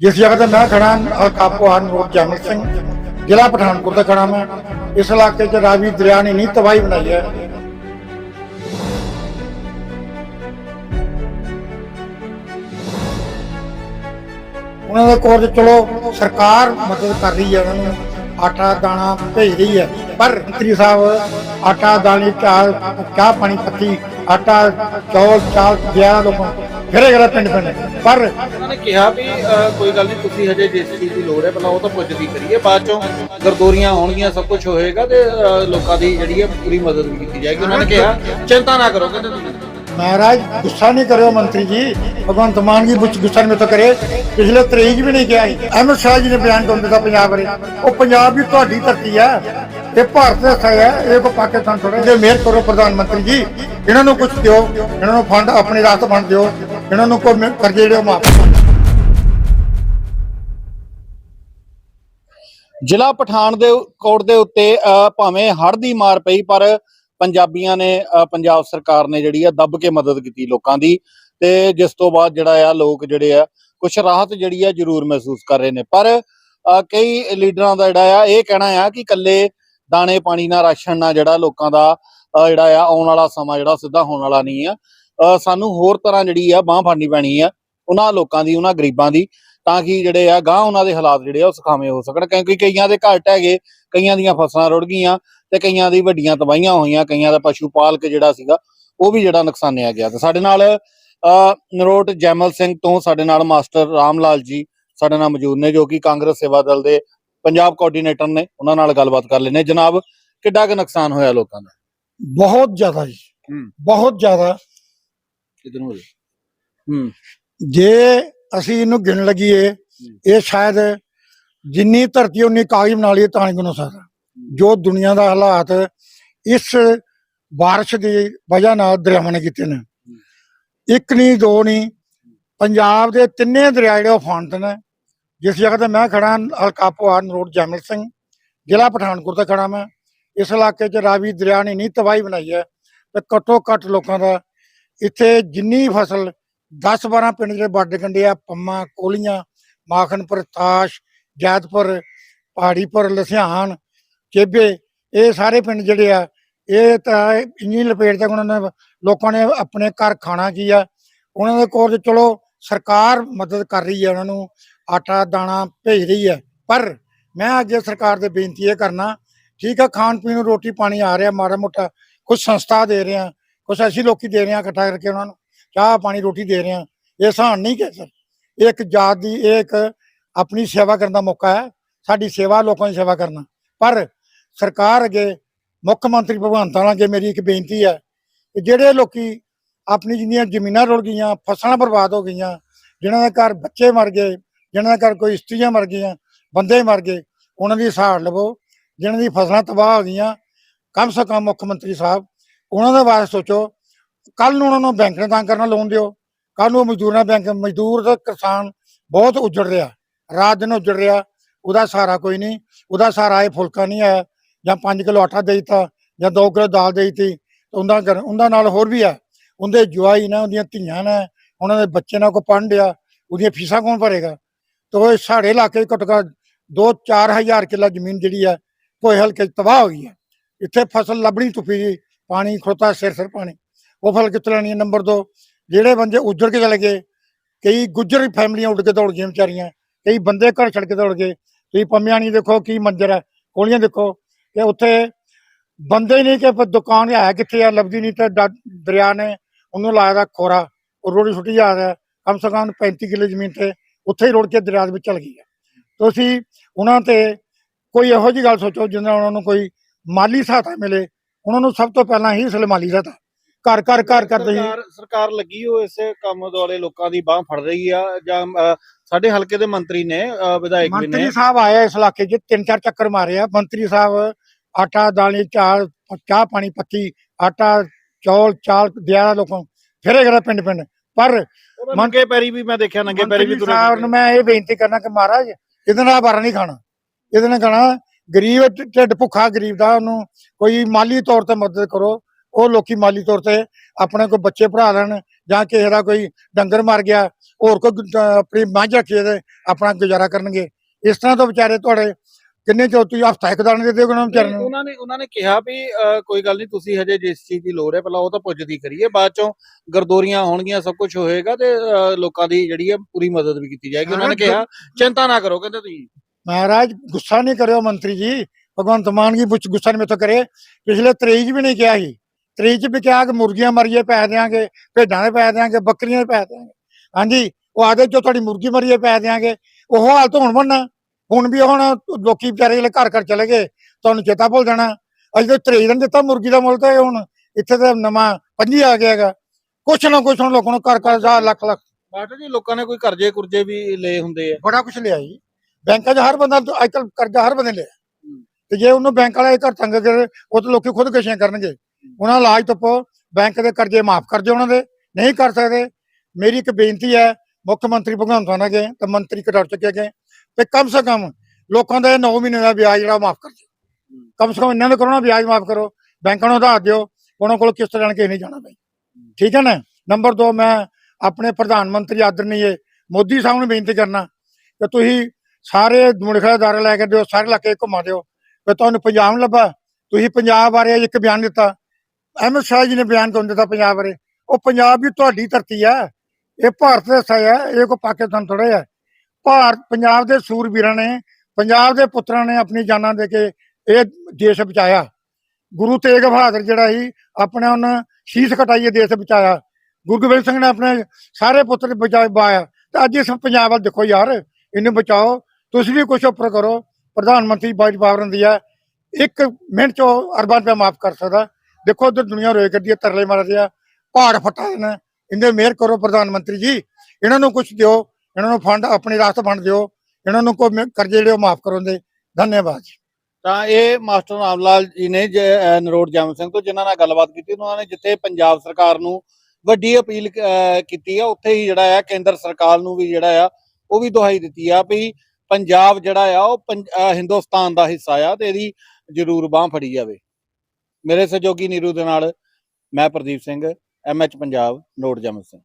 ਜਿਸ ਜਗ੍ਹਾ ਤੇ ਮੈਂ ਖੜਾ ਕਾਪੋਹਾਨ ਰੋਡ ਜਮਲ ਸਿੰਘ, ਜ਼ਿਲ੍ਹਾ ਪਠਾਨਕੋਟ ਦਾ ਖੜਾ ਮੈਂ। ਇਸ ਇਲਾਕੇ 'ਚ ਰਾਵੀ ਦਰਿਆ ਨੇ ਨਹੀਂ ਤਬਾਹੀ ਬਣਾਈ ਹੈ। ਉਹਨਾਂ ਦੇ ਕੋਲ ਚਲੋ, ਸਰਕਾਰ ਮਦਦ ਕਰ ਰਹੀ ਹੈ ਉਹਨਾਂ ਨੂੰ। ਆਟਾ, ਦਾਣਾ ਭੇਜ ਰਹੀ ਹੈ। ਪਰ ਮੰਤਰੀ ਸਾਹਿਬ, ਆਟਾ, ਦਾਣੀ, ਚਾਹ ਚਾਹ, ਪਾਣੀ, ਪੱਤੀ ਆਟਾ ਚੌਲ ਚਾਲ ਗਿਆ ਲੋਕਾਂ ਫਿਰੇ ਗਿਆ ਪਿੰਡ ਪਿੰਡ ਪਰ ਉਹਨਾਂ ਨੇ ਕਿਹਾ ਵੀ ਅ, ਕੋਈ ਗੱਲ ਨਹੀਂ ਤੁਸੀਂ ਹਜੇ ਜਿਸ ਚੀਜ਼ ਦੀ ਲੋੜ ਹੈ ਪਹਿਲਾਂ ਉਹ ਤਾਂ ਪੁੱਜਦੀ ਕਰੀਏ ਬਾਅਦ ਚੋਂ ਗਰਦੋਰੀਆਂ ਹੋਣਗੀਆਂ ਸਭ ਕੁਝ ਹੋਏਗਾ ਤੇ ਅ, ਲੋਕਾਂ ਦੀ ਜਿਹੜੀ ਹੈ ਪੂਰੀ ਮਦਦ ਵੀ ਕੀਤੀ ਜਾਏਗੀ ਉਹਨਾਂ ਨੇ ਕਿਹਾ ਚਿੰਤਾ ਨਾ ਕਰੋ ਕਹਿੰਦੇ ਤੁਸੀਂ महाराज गुस्सा नहीं करो मंत्री जी भगवंत मान की गुस्सा गुस्सा में तो करे पिछले तरीक भी नहीं किया अहमद शाह जी ने बयान कर दिया पंजाब बारे वो पंजाब भी ਤੁਹਾਡੀ ਧਰਤੀ ਹੈ ਇਹ ਭਾਰਤ ਦਾ ਹਿੱਸਾ ਹੈ ਇਹ ਕੋ ਪਾਕਿਸਤਾਨ ਥੋੜਾ ਜੇ ਮਿਹਰ ਕਰੋ ਪ੍ਰਧਾਨ ਮੰਤਰੀ ਜੀ ਇਹਨਾਂ ਨੂੰ ਕੁਝ ਦਿਓ ਇਹਨਾਂ ਨੂੰ ਫੰਡ ਆਪਣੇ ਰਾਸਤੇ ਫੰਡ ਦਿਓ ਇਹਨਾਂ ਨੂੰ ਕੋਈ ਕਰਜ਼ੇ ਜਿਹੜੇ ਉਹ ਮਾਫ। ਜ਼ਿਲ੍ਹਾ ਪਠਾਨ ਦੇ ਕੋਟ ਦੇ ਉੱਤੇ ਭਾਵੇਂ ਹੜ੍ਹ ਦੀ ਮਾਰ ਪਈ ਪਰ ਪੰਜਾਬੀਆਂ ਨੇ ਪੰਜਾਬ ਸਰਕਾਰ ਨੇ ਜਿਹੜੀ ਆ ਦੱਬ ਕੇ ਮਦਦ ਕੀਤੀ ਲੋਕਾਂ ਦੀ। ਤੇ ਜਿਸ ਤੋਂ ਬਾਅਦ ਜਿਹੜਾ ਆ ਲੋਕ ਜਿਹੜੇ ਆ ਕੁਝ ਰਾਹਤ ਜਿਹੜੀ ਆ ਜ਼ਰੂਰ ਮਹਿਸੂਸ ਕਰ ਰਹੇ ਨੇ। ਪਰ ਕਈ ਲੀਡਰਾਂ ਦਾ ਜਿਹੜਾ ਆ ਇਹ ਕਹਿਣਾ ਆ ਕਿ ਕੱਲੇ ਦਾਣੇ ਪਾਣੀ ਨਾਲ ਰਾਸ਼ਨ ਨਾਲ ਜਿਹੜਾ ਲੋਕਾਂ ਦਾ ਜਿਹੜਾ ਆ ਆਉਣ ਵਾਲਾ ਸਮਾਂ ਜਿਹੜਾ ਸਿੱਧਾ ਹੋਣ ਵਾਲਾ ਨਹੀਂ ਆ। ਸਾਨੂੰ ਹੋਰ ਤਰ੍ਹਾਂ ਜਿਹੜੀ ਆ ਬਾਹ ਫੜਨੀ ਪੈਣੀ ਆ ਉਹਨਾਂ ਲੋਕਾਂ ਦੀ ਉਹਨਾਂ ਗਰੀਬਾਂ ਦੀ ਤਾਂ ਕਿ ਜਿਹੜੇ ਆ ਗਾਂ ਉਹਨਾਂ ਦੇ ਹਾਲਾਤ ਜਿਹੜੇ ਆ ਉਹ ਸੁਖਾਵੇਂ ਹੋ ਸਕਣ। ਕਿਉਂਕਿ ਕਈਆਂ ਦੇ ਘਰ ਢਹਿ ਗਏ ਕਈਆਂ ਦੀਆਂ ਫਸਲਾਂ ਰੁੜ ਗਈਆਂ ਤੇ ਕਈਆਂ ਦੀ ਵੱਡੀਆਂ ਤਬਾਹੀਆਂ ਹੋਈਆਂ ਕਈਆਂ ਦਾ ਪਸ਼ੂ ਪਾਲਕ ਜਿਹੜਾ ਸੀਗਾ ਉਹ ਵੀ ਜਿਹੜਾ ਨੁਕਸਾਨਿਆ ਗਿਆ। ਤੇ ਸਾਡੇ ਨਾਲ ਅ, ਨਰੋਟ ਜੈਮਲ ਸਿੰਘ ਤੋਂ ਸਾਡੇ ਨਾਲ ਮਾਸਟਰ ਰਾਮ ਲਾਲ ਜੀ ਸਾਡੇ ਨਾਲ ਮੌਜੂਦ ਨੇ ਜੋ ਕਿ ਕਾਂਗਰਸ ਸੇਵਾ ਦਲ ਦੇ ਪੰਜਾਬ ਕੋਆਰਡੀਨੇਟਰ ਨੇ ਉਹਨਾਂ ਨਾਲ ਗੱਲਬਾਤ ਕਰ ਲੈਨੇ ਜਨਾਬ ਕਿੱਡਾ ਕੁ ਨੁਕਸਾਨ ਹੋਇਆ ਲੋਕਾਂ ਦਾ? ਬਹੁਤ ਜ਼ਿਆਦਾ ਜੀ। ਹੂੰ। ਬਹੁਤ ਜ਼ਿਆਦਾ। ਕਿਦਨ ਹੋ। ਜੇ ਅਸੀਂ ਇਹਨੂੰ ਗਿਣ ਲਗੀਏ ਇਹ ਸ਼ਾਇਦ ਜਿੰਨੀ ਧਰਤੀ ਉਨੀ ਕਾਗਜ਼ ਬਣਾ ਤਾਂ ਨਹੀਂ ਗੁਣ ਸਕਦਾ। ਜੋ ਦੁਨੀਆ ਦਾ ਹਾਲਾਤ ਇਸ ਬਾਰਿਸ਼ ਦੀ ਵਜ੍ਹਾ ਨਾਲ ਦਰਿਆਵਾਂ ਨੇ ਕੀਤੇ ਨੇ। ਇੱਕ ਨਹੀਂ ਦੋ ਨਹੀਂ ਪੰਜਾਬ ਦੇ ਤਿੰਨੇ ਦਰਿਆ ਜਿਹੜੇ ਉਹ ਫਾਂਟ ਨੇ। ਜਿਸ ਜਗ੍ਹਾ ਤੇ ਮੈਂ ਖੜਾ ਅਲਕਾਪੋਹਾਨ ਰੋਡ, ਜੈਮਲ ਸਿੰਘ, ਜ਼ਿਲ੍ਹਾ ਪਠਾਨਕੋਟ ਦਾ ਖੜਾ ਮੈਂ। ਇਸ ਇਲਾਕੇ 'ਚ ਰਾਵੀ ਦਰਿਆ ਨੇ ਨਹੀਂ ਤਬਾਹੀ ਬਣਾਈ ਹੈ ਤੇ ਘੱਟੋ ਘੱਟ ਲੋਕਾਂ ਦਾ ਇੱਥੇ ਜਿੰਨੀ ਫਸਲ 10 12 ਪਿੰਡ ਜਿਹੜੇ ਵੱਡ ਕੰਡੇ ਆ, ਪੰਮਾ, ਕੋਲੀਆਂ, ਮਾਖਣਪੁਰ, ਤਾਸ਼, ਜੈਤਪੁਰ, ਪਹਾੜੀਪੁਰ ਲਸਿਆਣ ਚੇਬੇ, ਇਹ ਸਾਰੇ ਪਿੰਡ ਜਿਹੜੇ ਆ, ਇਹ ਤਾਂ ਇੰਨੀ ਲਪੇਟ ਤੱਕ ਉਹਨਾਂ ਨੇ ਲੋਕਾਂ ਨੇ ਆਪਣੇ ਘਰ ਖਾਣਾ ਕੀ ਆ। ਉਹਨਾਂ ਦੇ ਕੋਲ ਚਲੋ ਸਰਕਾਰ ਮਦਦ ਕਰ ਰਹੀ ਹੈ ਉਹਨਾਂ ਨੂੰ ਆਟਾ, ਦਾਣਾ ਭੇਜ ਰਹੀ ਹੈ। ਪਰ ਮੈਂ ਅੱਗੇ ਸਰਕਾਰ ਦੇ ਬੇਨਤੀ ਇਹ ਕਰਨਾ, ਠੀਕ ਆ, ਖਾਣ ਪੀਣ ਨੂੰ ਰੋਟੀ ਪਾਣੀ ਆ ਰਿਹਾ, ਮਾੜਾ ਮੋਟਾ ਕੁਝ ਸੰਸਥਾ ਦੇ ਰਿਹਾ ਆ ਕੁਝ ਅਸੀਂ ਲੋਕੀ ਦੇ ਰਿਹਾ ਇਕੱਠਾ ਕਰਕੇ ਉਹਨਾਂ ਨੂੰ ਚਾਹ, ਪਾਣੀ, ਰੋਟੀ ਦੇ ਰਿਹਾ ਇਹ ਸਾਨ ਨਹੀਂ ਕਹਿ ਸਰ ਇਹ ਇੱਕ ਜਾਤ ਦੀ, ਇਹ ਇੱਕ ਆਪਣੀ ਸੇਵਾ ਕਰਨ ਦਾ ਮੌਕਾ ਹੈ, ਸਾਡੀ ਸੇਵਾ, ਲੋਕਾਂ ਦੀ ਸੇਵਾ ਕਰਨਾ। ਪਰ ਸਰਕਾਰ ਅੱਗੇ, ਮੁੱਖ ਮੰਤਰੀ ਭਗਵੰਤ ਮਾਨ ਅੱਗੇ ਮੇਰੀ ਇੱਕ ਬੇਨਤੀ ਹੈ ਕਿ ਜਿਹੜੇ ਲੋਕੀ ਆਪਣੀ ਜਿੰਨੀਆਂ ਜ਼ਮੀਨਾਂ ਰੁਲ ਗਈਆਂ, ਫਸਲਾਂ ਬਰਬਾਦ ਹੋ ਗਈਆਂ, ਜਿਨ੍ਹਾਂ ਦੇ ਘਰ ਬੱਚੇ ਮਰ ਗਏ ਜਿਹਨਾਂ ਦੇ ਘਰ ਕੋਈ ਇਸਤਰੀਆਂ ਮਰ ਗਈਆਂ, ਬੰਦੇ ਮਰ ਗਏ, ਉਹਨਾਂ ਦੀ ਸਾਰ ਲਵੋ। ਜਿਹਨਾਂ ਦੀ ਫਸਲਾਂ ਤਬਾਹ ਹੋ ਗਈਆਂ, ਕਮ ਸੇ ਕਮ ਮੁੱਖ ਮੰਤਰੀ ਸਾਹਿਬ, ਉਹਨਾਂ ਦੇ ਬਾਰੇ ਸੋਚੋ। ਕੱਲ ਨੂੰ ਉਹਨਾਂ ਨੂੰ ਬੈਂਕ ਨੇ ਤੰਗ ਕਰਨਾ ਲੋਨ ਦਿਓ। ਕੱਲ ਨੂੰ ਮਜ਼ਦੂਰਾਂ ਬੈਂਕ, ਮਜ਼ਦੂਰ ਤੇ ਕਿਸਾਨ ਬਹੁਤ ਉੱਜੜ ਰਿਹਾ। ਰਾਤ ਦਿਨ ਉੱਜੜ ਰਿਹਾ। ਉਹਦਾ ਸਹਾਰਾ ਕੋਈ ਨਹੀਂ। ਉਹਦਾ ਸਹਾਰਾ ਇਹ ਫੁਲਕਾ ਨਹੀਂ ਆਇਆ। ਜਾਂ 5 ਕਿਲੋ ਆਟਾ ਦੇ ਦਿੱਤਾ ਜਾਂ 2 ਕਿਲੋ ਦਾਲ ਦੇ ਦਿੱਤੀ ਤੇ ਉਹਨਾਂ ਨਾਲ ਹੋਰ ਵੀ ਆ। ਉਹਦੇ ਜਵਾਈ ਨੇ, ਉਹਦੀਆਂ ਧੀਆਂ ਨੇ, ਉਹਨਾਂ ਦੇ ਬੱਚੇ ਨਾਲ ਕੋ ਪੜ੍ਹਨ ਡਿਆ, ਉਹਦੀਆਂ ਫੀਸਾਂ ਕੌਣ ਭਰੇਗਾ? ਤੋ ਸਾਡੇ ਇਲਾਕੇ ਘੱਟੋ ਘੱਟ 2-4000 ਕਿੱਲਾ ਜ਼ਮੀਨ ਜਿਹੜੀ ਹੈ, ਕੋਈ ਹਲਕੇ 'ਚ ਤਬਾਹ ਹੋ ਗਈ ਹੈ। ਇੱਥੇ ਫਸਲ ਲੱਭਣੀ ਤੁਪੀ ਜੀ ਪਾਣੀ ਖੋਤਾ ਸਿਰ ਸਿਰ ਪਾਣੀ। ਉਹ ਫਸਲ ਕਿੱਥੋਂ ਲੈਣੀ ਹੈ? ਨੰਬਰ 2 ਜਿਹੜੇ ਬੰਦੇ ਉੱਜੜ ਕੇ ਚਲੇ ਗਏ, ਕਈ ਗੁੱਜਰ ਫੈਮਲੀਆਂ ਉੱਡ ਕੇ ਦੌੜ ਗਈਆਂ ਵਿਚਾਰੀਆਂ, ਕਈ ਬੰਦੇ ਘਰ ਛੱਡ ਕੇ ਦੌੜ ਗਏ। ਤੁਸੀਂ ਪੰਮਿਆਣੀ ਦੇਖੋ ਕੀ ਮੰਜ਼ਰ ਹੈ, ਕੋਲੀਆਂ ਦੇਖੋ ਕਿ ਉੱਥੇ ਬੰਦੇ ਨਹੀਂ ਕਿ ਦੁਕਾਨ ਹੈ ਕਿੱਥੇ ਆ, ਲੱਭਦੀ ਨਹੀਂ ਤਾਂ ਦਰਿਆ ਨੇ ਉਹਨੂੰ ਲਾਇਆ ਦਾ ਖੋਰਾ, ਉਹ ਰੋੜੀ ਛੁੱਟੀ ਜਾ ਰਿਹਾ ਕਮ ਸੇ ਕਮ 35 ਕਿੱਲੇ ਜ਼ਮੀਨ ਤੇ ਉੱਥੇ ਹੀ ਰੋੜ ਕੇ ਦਰਿਆ ਦੇ ਵਿੱਚ ਚਲ ਗਈ ਹੈ। ਤੁਸੀਂ ਉਹਨਾਂ ਤੇ ਕੋਈ ਇਹੋ ਜਿਹੀ ਗੱਲ ਸੋਚੋ ਨਾਲ ਉਹਨਾਂ ਨੂੰ ਕੋਈ ਮਾਲੀ ਸਹਾਇਤਾ ਮਿਲੇ ਉਹਨਾਂ ਨੂੰ ਸਭ ਤੋਂ ਪਹਿਲਾਂ ਹੀ ਇਸ ਲਈ ਮਾਲੀ ਸਹਾਇਤਾ। ਘਰ ਘਰ ਘਰ ਕਰਦੇ ਹੀ ਸਰਕਾਰ ਲੱਗੀ ਹੋ ਇਸ ਕੰਮ ਦੁਆਲੇ ਲੋਕਾਂ ਦੀ ਬਾਹ ਫੜ ਰਹੀ ਆ ਜਾਂ ਸਾਡੇ ਹਲਕੇ ਦੇ ਮੰਤਰੀ ਨੇ ਵਿਧਾਇਕ ਨੇ ਮੰਤਰੀ ਸਾਹਿਬ ਆਏ ਇਸ ਇਲਾਕੇ 'ਚ ਤਿੰਨ ਚਾਰ ਚੱਕਰ ਮਾਰੇ ਆ। ਮੰਤਰੀ ਸਾਹਿਬ ਆਟਾ ਦਾਣੇ ਚਾਹ ਚਾਹ ਪਾਣੀ ਪੱਤੀ ਆਟਾ ਚੌਲ ਚਾਲ ਦਿਆ ਲੋਕਾਂ। ਫਿਰੇ ਗਏ ਪਿੰਡ ਪਿੰਡ ਪਰ ਨੰਗੇ ਪੈਰੀ ਵੀ ਮੈਂ ਦੇਖਿਆ ਨੰਗੇ ਪੈਰੀ ਵੀ ਤੁਰੇ ਸਾਹਿਬ। ਨੂੰ ਮੈਂ ਇਹ ਬੇਨਤੀ ਕਰਨਾ ਕਿ ਮਹਾਰਾਜ ਇਹਦੇ ਨਾਲ ਬਾਰਾ ਨਹੀਂ ਖਾਣਾ ਇਹਦੇ ਨਾਲ ਖਾਣਾ ਗਰੀਬ ਢਿੱਡ ਭੁੱਖਾ ਗਰੀਬ ਦਾ ਉਹਨੂੰ ਕੋਈ ਮਾਲੀ ਤੌਰ ਤੇ ਮਦਦ ਕਰੋ ਉਹ ਲੋਕੀ ਮਾਲੀ ਤੌਰ ਤੇ ਆਪਣੇ ਕੋਈ ਬੱਚੇ ਪੜ੍ਹਾ ਲੈਣ ਜਾਂ ਕਿਸੇ ਦਾ ਕੋਈ ਡੰਗਰ ਮਰ ਗਿਆ ਹੋਰ ਕੋਈ ਆਪਣੀ ਮੱਝ ਰੱਖੀ ਤੇ ਆਪਣਾ ਗੁਜ਼ਾਰਾ ਕਰਨਗੇ ਇਸ ਤਰ੍ਹਾਂ ਤੋਂ ਵਿਚਾਰੇ ਤੁਹਾਡੇ ਕਿੰਨੇ ਚੋ ਤੁਸੀਂ ਹਫਤਾ ਇੱਕ ਦਾਣੇ ਦੇ ਦਿਓ ਉਹਨਾਂ ਵਿਚਾਰਿਆਂ ਨੂੰ? ਉਹਨਾਂ ਨੇ ਉਹਨਾਂ ਨੇ ਕਿਹਾ ਵੀ ਕੋਈ ਗੱਲ ਨਹੀਂ ਤੁਸੀਂ ਹਜੇ ਜਿਸ ਚੀਜ਼ ਦੀ ਲੋੜ ਹੈ ਪਹਿਲਾਂ ਉਹ ਤਾਂ ਪੁੱਜਦੀ ਕਰੀਏ ਬਾਅਦ ਚੋਂ ਗਰਦੋਰੀਆਂ ਹੋਣਗੀਆਂ ਸਭ ਕੁਝ ਹੋਏਗਾ ਤੇ ਲੋਕਾਂ ਦੀ ਜਿਹੜੀ ਹੈ ਪੂਰੀ ਮਦਦ ਵੀ ਕੀਤੀ ਜਾਏਗੀ। ਉਹਨਾਂ ਨੇ ਕਿਹਾ ਚਿੰਤਾ ਨਾ ਕਰੋ ਕਹਿੰਦੇ ਤੁਸੀਂ। ਮਹਾਰਾਜ ਗੁੱਸਾ ਨਹੀਂ ਕਰਿਓ ਮੰਤਰੀ ਜੀ। ਭਗਵੰਤ ਮਾਨ ਕੀ ਪੁੱਛ ਗੁੱਸਾ ਨਹੀਂ ਮੇਥੋਂ ਕਰੇ। ਪਿਛਲੇ 23 ਚ ਵੀ ਨਹੀਂ ਕਿਹਾ ਸੀ। 23 ਚ ਵੀ ਕਿਹਾ ਕਿ ਮੁਰਗੀਆਂ ਮਰੀਏ ਪੈ ਦਿਆਂਗੇ ਭੇਡਾਂ ਦੇ ਪੈ ਦਿਆਂਗੇ ਬੱਕਰੀਆਂ ਦੇ ਪੈ ਦਿਆਂਗੇ। ਹਾਂਜੀ ਉਹ ਆਦੇ ਜੋ ਤੁਹਾਡੀ ਮੁਰਗੀ ਮਰੀਏ ਪੈ ਦਿਆਂਗੇ। ਉਹ ਹਾਲ ਤਾਂ ਹੁਣ ਬਣਨਾ ਹੁਣ ਵੀ ਹੁਣ ਲੋਕੀ ਵਿਚਾਰੇ ਜਿਹੜੇ ਘਰ ਘਰ ਚਲੇ ਗਏ ਤੁਹਾਨੂੰ ਚੇਤਾ ਭੁੱਲ ਜਾਣਾ। ਅਜੇ ਤਾਂ 23 ਦਿਨ ਦਿੱਤਾ ਮੁਰਗੀ ਦਾ ਮੁੱਲ ਤੇ ਹੁਣ ਇੱਥੇ ਤਾਂ ਨਵਾਂ ਪੰਜੀ ਆ ਗਿਆ ਹੈਗਾ। ਕੁਛ ਨਾ ਕੁਛ ਹੁਣ ਲੋਕਾਂ ਨੂੰ ਘਰ ਘਰ ਹਜ਼ਾਰ ਲੱਖ ਲੱਖ। ਬਾਟਾ ਜੀ ਲੋਕਾਂ ਨੇ ਕੋਈ ਕਰਜ਼ੇ ਕੁਰਜ਼ੇ ਵੀ ਲਏ ਹੁੰਦੇ ਆ? ਬੜਾ ਕੁਝ ਲਿਆ ਜੀ। ਬੈਂਕਾਂ 'ਚ ਹਰ ਬੰਦਾ ਅੱਜ ਕੱਲ ਕਰਜ਼ਾ ਹਰ ਬੰਦੇ ਲਿਆ। ਤੇ ਜੇ ਉਹਨੂੰ ਬੈਂਕ ਵਾਲੇ ਘਰ ਤੰਗ ਕਰੇ ਉਹ ਤਾਂ ਲੋਕੀ ਖੁਦ ਕਸ਼ੀਆਂ ਕਰਨਗੇ। ਉਹਨਾਂ ਇਲਾਜ ਤੋਂ ਬੈਂਕ ਦੇ ਕਰਜ਼ੇ ਮਾਫ ਕਰ ਦਿਓ ਉਹਨਾਂ ਦੇ ਨਹੀਂ ਕਰ ਸਕਦੇ। ਮੇਰੀ ਇੱਕ ਬੇਨਤੀ ਹੈ ਮੁੱਖ ਮੰਤਰੀ ਭਗਵੰਤ ਮਾਨ ਅਗੇ ਤੇ ਮੰਤਰੀ ਕਟਰ ਚੁੱਕੇ ਗਏ ਤੇ ਕਮ ਸੇ ਕਮ ਲੋਕਾਂ ਦਾ 9 ਮਹੀਨੇ ਦਾ ਵਿਆਜ ਜਿਹੜਾ ਮਾਫ ਕਰ ਦਿਓ। ਕਮ ਸੇ ਕਮ ਇਹਨਾਂ ਦਾ ਕਰੋ ਨਾ, ਵਿਆਜ ਮਾਫ ਕਰੋ। ਬੈਂਕਾਂ ਨੂੰ ਉਧਾਰ ਦਿਓ, ਉਹਨਾਂ ਕੋਲ ਕਿਸ਼ਤ ਤਰ੍ਹਾਂ ਕੇ ਨਹੀਂ ਜਾਣਾ ਬਈ। ਠੀਕ ਹੈ ਨਾ? ਨੰਬਰ 2 ਮੈਂ ਆਪਣੇ ਪ੍ਰਧਾਨ ਮੰਤਰੀ ਆਦਰਨੀਏ ਮੋਦੀ ਸਾਹਿਬ ਨੂੰ ਬੇਨਤੀ ਕਰਨਾ ਕਿ ਤੁਸੀਂ ਸਾਰੇ ਮੁਲਖਦਾਰ ਲੈ ਕੇ ਦਿਓ, ਸਾਰੇ ਇਲਾਕੇ ਘੁਮਾ ਦਿਓ। ਕਿ ਤੁਹਾਨੂੰ ਪੰਜਾਬ ਨੂੰ ਲੱਭਾ। ਤੁਸੀਂ ਪੰਜਾਬ ਬਾਰੇ ਇੱਕ ਬਿਆਨ ਦਿੱਤਾ। ਅਹਿਮਦ ਸ਼ਾਹ ਜੀ ਨੇ ਬਿਆਨ ਕਿਉਂ ਦਿੱਤਾ ਪੰਜਾਬ ਬਾਰੇ? ਉਹ ਪੰਜਾਬ ਵੀ ਤੁਹਾਡੀ ਧਰਤੀ ਹੈ। ਇਹ ਭਾਰਤ ਦਾ ਹਿੱਸਾ ਹੈ। ਇਹ ਕੋ ਪਾਕਿਸਤਾਨ ਥੋੜਾ ਹੈ। ਭਾਰਤ, ਪੰਜਾਬ ਦੇ ਸੂਰਬੀਰਾਂ ਨੇ, ਪੰਜਾਬ ਦੇ ਪੁੱਤਰਾਂ ਨੇ ਆਪਣੀ ਜਾਨਾਂ ਦੇ ਕੇ ਇਹ ਦੇਸ਼ ਬਚਾਇਆ। ਗੁਰੂ ਤੇਗ ਬਹਾਦਰ ਜਿਹੜਾ ਸੀ, ਆਪਣੇ ਉਹਨਾਂ ਸ਼ੀਸ਼ ਕਟਾਈਏ ਦੇਸ਼ ਬਚਾਇਆ। ਗੁਰੂ ਗੋਬਿੰਦ ਸਿੰਘ ਨੇ ਆਪਣੇ ਸਾਰੇ ਪੁੱਤਰ ਬਚਾਏ ਬਾਇਆ ਤੇ ਅੱਜ ਇਸ ਪੰਜਾਬ ਵੱਲ ਦੇਖੋ ਯਾਰ, ਇਹਨੂੰ ਬਚਾਓ। ਤੁਸੀਂ ਵੀ ਕੁਝ ਉੱਪਰ ਕਰੋ। ਪ੍ਰਧਾਨ ਮੰਤਰੀ ਬਾਜ ਪਾਵਰਨ ਹੁੰਦੀ ਹੈ ਇੱਕ ਮਿੰਟ ਚ ਅਰਬਾਂ ਰੁਪਏ ਮਾਫ ਕਰ ਸਕਦਾ। ਦੇਖੋ ਉਧਰ ਦੁਨੀਆ ਰੋਏ ਕਰਦੀ ਹੈ ਤਰਲੇ ਮਾਰਦੀ ਆ ਪਹਾੜ ਫਟਾ ਦੇਣਾ। ਇਹਦੇ ਮਿਹਰ ਕਰੋ ਪ੍ਰਧਾਨ ਮੰਤਰੀ ਜੀ। ਇਹਨਾਂ ਨੂੰ ਕੁਝ ਦਿਓ। ਇਹਨਾਂ ਨੂੰ ਫੰਡ ਆਪਣੀ ਰਾਸਤ ਫੰਡ ਦਿਓ, ਇਹਨਾਂ ਨੂੰ ਕੋਈ ਕਰਜ਼ੇ ਜਿਹੜੇ ਮਾਫ ਕਰੋ ਧੰਨਵਾਦ ਤਾਂ ਇਹ ਮਾਸਟਰ ਰਾਮ ਲਾਲ ਜੀ ਨੇ ਜ- ਅਹ ਸਿੰਘ ਤੋਂ ਜਿਨ੍ਹਾਂ ਨਾਲ ਗੱਲਬਾਤ ਕੀਤੀ, ਉਹਨਾਂ ਨੇ ਜਿੱਥੇ ਪੰਜਾਬ ਸਰਕਾਰ ਨੂੰ ਵੱਡੀ ਅਪੀਲ ਕੀਤੀ ਆ, ਉੱਥੇ ਹੀ ਜਿਹੜਾ ਆ ਕੇਂਦਰ ਸਰਕਾਰ ਨੂੰ ਵੀ ਜਿਹੜਾ ਆ, ਉਹ ਵੀ ਦੁਹਾਈ ਦਿੱਤੀ ਆ ਵੀ ਪੰਜਾਬ ਜਿਹੜਾ ਆ, ਉਹ ਪੰਜ- ਹਿੰਦੁਸਤਾਨ ਦਾ ਹਿੱਸਾ ਆ ਤੇ ਇਹਦੀ ਜ਼ਰੂਰ ਬਾਹ ਫੜੀ ਜਾਵੇ। ਮੇਰੇ ਸਹਿਯੋਗੀ ਨੀਰੂ ਦੇ ਨਾਲ ਮੈਂ ਪ੍ਰਦੀਪ ਸਿੰਘ ਐਮਐਚ ਪੰਜਾਬ ਨੋਟ ਜਮ ਸਿੰਘ।